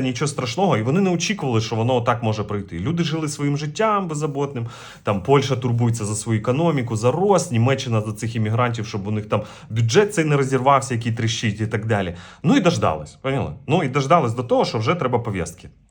та нічого страшного. І вони не очікували, що воно так може пройти. Люди жили своїм життям беззаботним. Там Польща турбується за свою економіку, за рост, Німеччина за цих іммігрантів, щоб у них там бюджет цей не розірвався, який тріщить і так далі. Ну і дождались, поняли? Ну і дождались до того, що вже треба пов'язки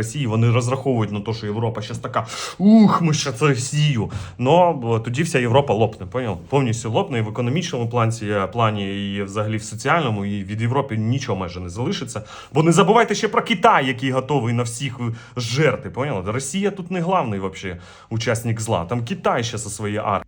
Росії. Вони розраховують на те, що Європа зараз така ух, ми ще це Росію. Но тоді вся Європа лопне, поняв? Повністю лопне і в економічному плані, плані, і взагалі в соціальному, і від Європи нічого майже не залишиться. Бо не забувайте ще про Китай, який готовий на всіх жерти. Поняли? Росія тут не главний вообще учасник зла. Там Китай ще зі своєю армією.